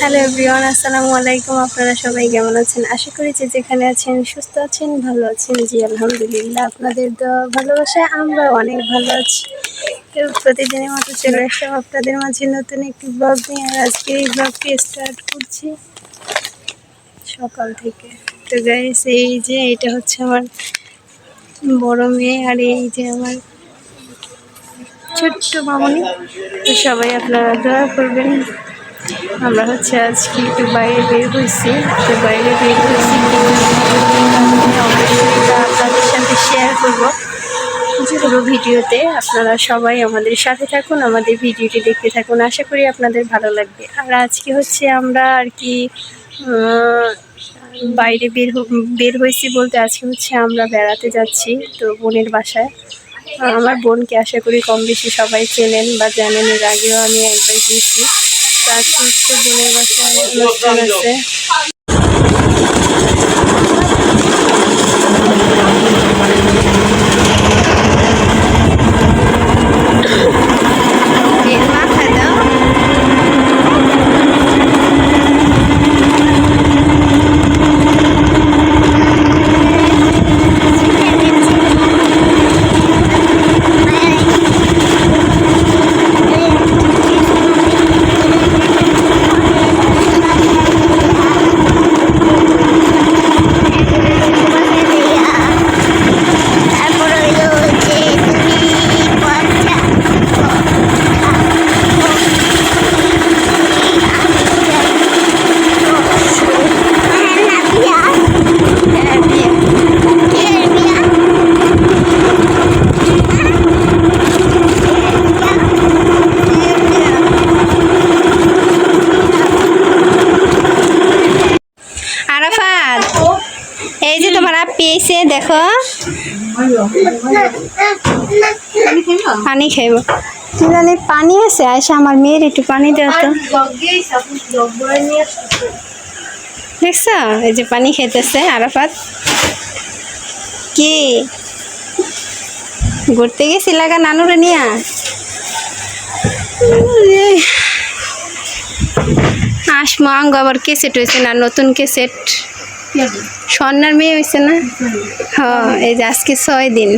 Hello everyone, আসসালামু আলাইকুম। আপনারা সবাই কেমন আছেন? আশা করি যে যেখানে আছেন, সুস্থ আছেন, ভালো আছেন। জি, আলহামদুলিল্লাহ, আপনাদের তো ভালোবাসায় আমরা অনেক ভালো আছি। তো প্রতিদিনের মতো চলে আসলাম আপনাদের মাঝে নতুন একটি ব্লগ নিয়ে। আর আজকে এই ব্লগটি স্টার্ট করছি সকাল থেকে। তো গাইস এই যে এটা হচ্ছে আমার বড় মেয়ে আর এই যে আমার ছোট্ট মামনি। তো সবাই আপনারা দোয়া করবেন। আমরা হচ্ছে আজকে একটু বাইরে বের হয়েছি। তো বাইরে বের হয়েছি অবশ্যই আপনাদের সাথে শেয়ার করব। পুরো ভিডিওতে আপনারা সবাই আমাদের সাথে থাকুন, আমাদের ভিডিওটি দেখতে থাকুন। আশা করি আপনাদের ভালো লাগবে। আর আজকে হচ্ছে আমরা আর কি বাইরে বের বের হয়েছি বলতে আজকে হচ্ছে আমরা বেড়াতে যাচ্ছি তো বোনের বাসায়। আমার বোনকে আশা করি কম বেশি সবাই চেনেন বা জানেন, এর আগেও আমি একবার গিয়েছি। আজকে হচ্ছে বোনের বাসায় অনুষ্ঠান আছে তোমার দেখো। পানি খাইব। কি জানি পানি আছে আয়সা আমার মেয়ের একটু পানি দেওয়া তো। দেখছ? এই যে পানি খেতেছে আরাফাত। কি? ঘুরতে গেছি লাগা নানুরে নিয়া? আসমো আঙ্গ আবার কেসেট হয়েছে না নতুন কেসেট স্বর্ণার মেয়ে হয়েছে না? হ্যাঁ এই যে আজকে ছয় দিন।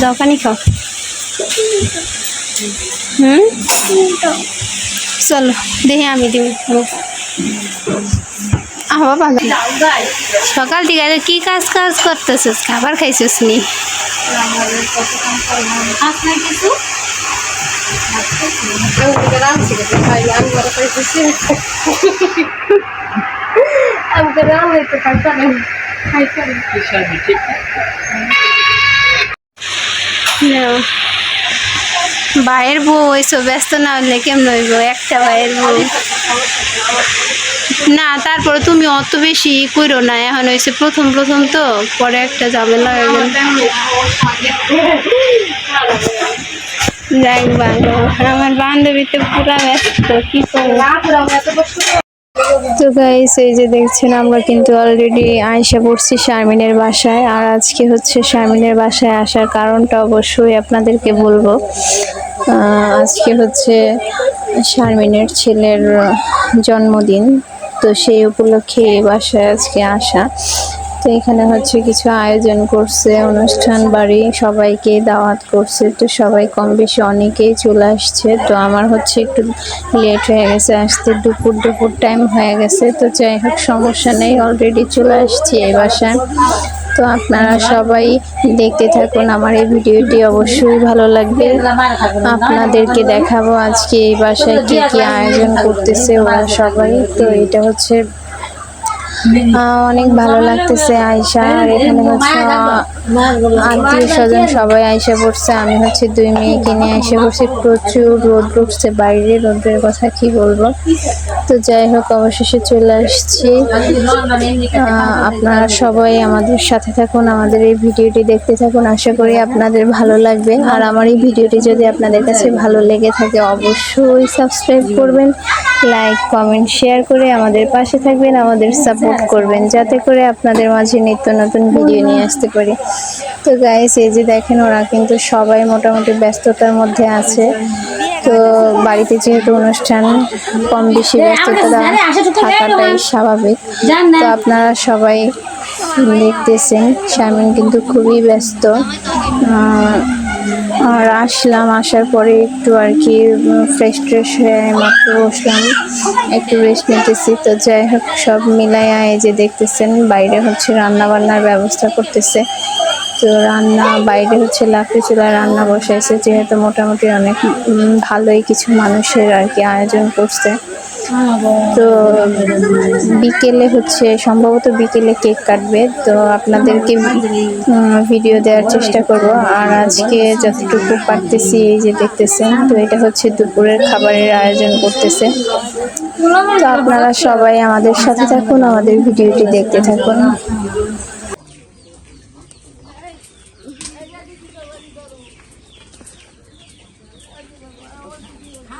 দাও পানি খাও। হুম? চলো দেখি আমি দিব। আহ বাবা সকাল থেকে আরে কি কাজ কাজ করতেছিস? খাবার খাইছিস নি? নাও। ভাইয়ের বউ ওইসব ব্যস্ত না হলে কেমন হইব? একটা ভাইয়ের বউ। না, তারপরে তুমি অত বেশি করো না, এখন হয়েছে প্রথম প্রথম তো, পরে একটা ঝামেলা হয়ে গেল। যাই ভালো আমার বান্ধবী তো পুরা ব্যস্ত, কি তো এই যে দেখছেন, আমরা কিন্তু অলরেডি আয়সা পড়ছি শারমিনের বাসায়, আর আজকে হচ্ছে শারমিনের বাসায় আসার কারণটা অবশ্যই আপনাদেরকে বলব। আজকে হচ্ছে শারমিনের ছেলের জন্মদিন। তো সেই উপলক্ষে বাসায় আজকে আসা। তো এখানে হচ্ছে কিছু আয়োজন করছে, অনুষ্ঠান, বাড়ি, সবাইকে দাওয়াত করছে। তো সবাই কম বেশি অনেকেই চলে আসছে। তো আমার হচ্ছে একটু লেট হয়ে গেছে, আসতে দুপুর দুপুর টাইম হয়ে গেছে। তো যাই হোক, সমস্যা নেই অলরেডি চলে আসছি এই বাসায়। তো আপনারা সবাই দেখতে থাকুন, আমার এই ভিডিওটি অবশ্যই ভালো লাগবে। আপনাদেরকে দেখাবো আজকে এই বাসায় কি কী আয়োজন করতেছে ওরা সবাই। তো এটা হচ্ছে অনেক ভালো লাগতেছে আয়সা আর এখানে হচ্ছে আত্মীয় স্বজন সবাই আইসে পড়ছে, আমি হচ্ছে দুই মেয়েকে নিয়ে এসে পড়ছি। প্রচুর রোদ উঠছে বাইরে, রোদের কথা কি বলব? তো যাই হোক, অবশেষে চলে আসছি। আপনারা সবাই আমাদের সাথে থাকুন, আমাদের এই ভিডিওটি দেখতে থাকুন। আশা করি আপনাদের ভালো লাগবে। আর আমার এই ভিডিওটি যদি আপনাদের কাছে ভালো লেগে থাকে, অবশ্যই সাবস্ক্রাইব করবেন, লাইক, কমেন্ট, শেয়ার করে আমাদের পাশে থাকবেন, আমাদের সাপোর্ট করবেন, যাতে করে আপনাদের মাঝে নিত্য নতুন ভিডিও নিয়ে আসতে পারি। তো গাইস এই যে দেখেন ওরা কিন্তু সবাই মোটামুটি ব্যস্ততার মধ্যে আছে। তো বাড়িতে যেহেতু অনুষ্ঠান কম বেশি ব্যস্ততা থাকাটাই স্বাভাবিক। তো আপনারা সবাই দেখতেছেন স্বামী কিন্তু খুবই ব্যস্ত। আর আসলাম, আসার পরে একটু আর কি ফ্রেশ ট্রেশ হয়ে মাত্র বসলাম। একটু রেস্ট নিতেছি। তো যাই হোক, সব মিলাইয়া এই যে দেখতেছেন, বাইরে হচ্ছে রান্নাবান্নার ব্যবস্থা করতেছে। তো রান্না, বাইরে হচ্ছে লাকড়ি চুলায় রান্না বসাইছে যেহেতু মোটামুটি অনেক ভালোই কিছু মানুষের আর কি আয়োজন করছে। তো বিকেলে হচ্ছে, সম্ভবত বিকেলে কেক কাটবে, তো আপনাদেরকে ভিডিও দেওয়ার চেষ্টা করব। আর আজকে যতটুকু পারতেছি এই যে দেখতেছেন, তো এটা হচ্ছে দুপুরের খাবারের আয়োজন করতেছে। তো আপনারা সবাই আমাদের সাথে থাকুন, আমাদের ভিডিওটি দেখতে থাকুন।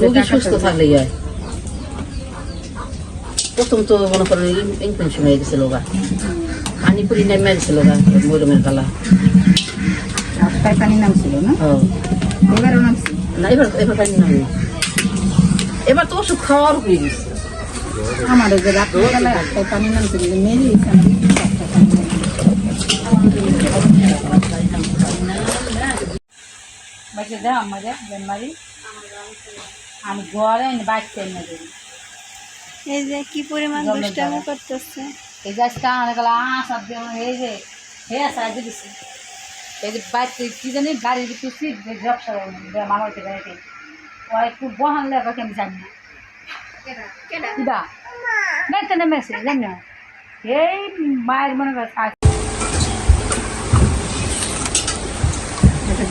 রোগী সুস্থ থাকলেই হয় প্রথম তো মনে করেন ইনফেকশন হয়ে গেছিল গা পানিপুরি নেমে গেছিল মরমের কালা পানি নামছিল না না এবার এবার পানি নামে এবার তো ওষুধ খাওয়ার হয়ে গেছে আমার যে রাত্রিবেলা রাস্তায় পানি নামছিল মেরে দিয়েছে দাও আমাদের বেমারি আমি ঘরে এনে দিই এই যে কি পরিমাণ দুষ্টামি। করতেছে। এই যে আজকে আনে গেল আসার দিয়ে এই যে হে সাহায্য দিছে। এই যে বাচ্চা কি জানি গাড়ির ভিতরে সিট যে ব্যবসা মামার গাড়িতে ও একটু বহান লেগে আমি জানি না। গাড়িতে নেমেছে জানি না। এই মায়ের মনে করে এটা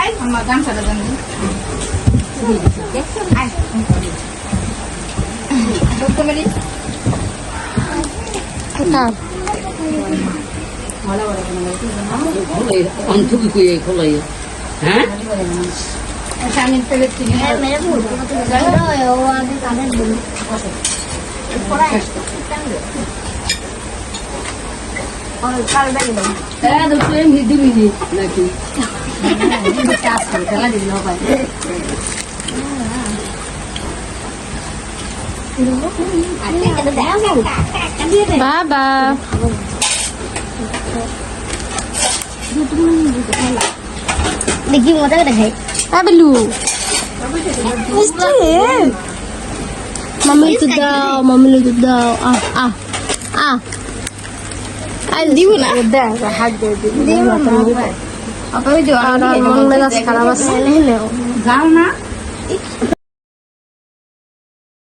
দেবো আমার গামছাটা জানি হ্যাঁ আমি পেলে চিনি হ্যাঁ দুটো এমনি দিবি নাকি কাজ করে খেলা দিবি হবে বাবা দেখি মজা করে খাই আবেলু মামি তো দাও মামি তো দাও আহ আহ আহ আর দিব না। হাত দিয়ে দিব। আর মন মেজাজ খারাপ আছে যাও না।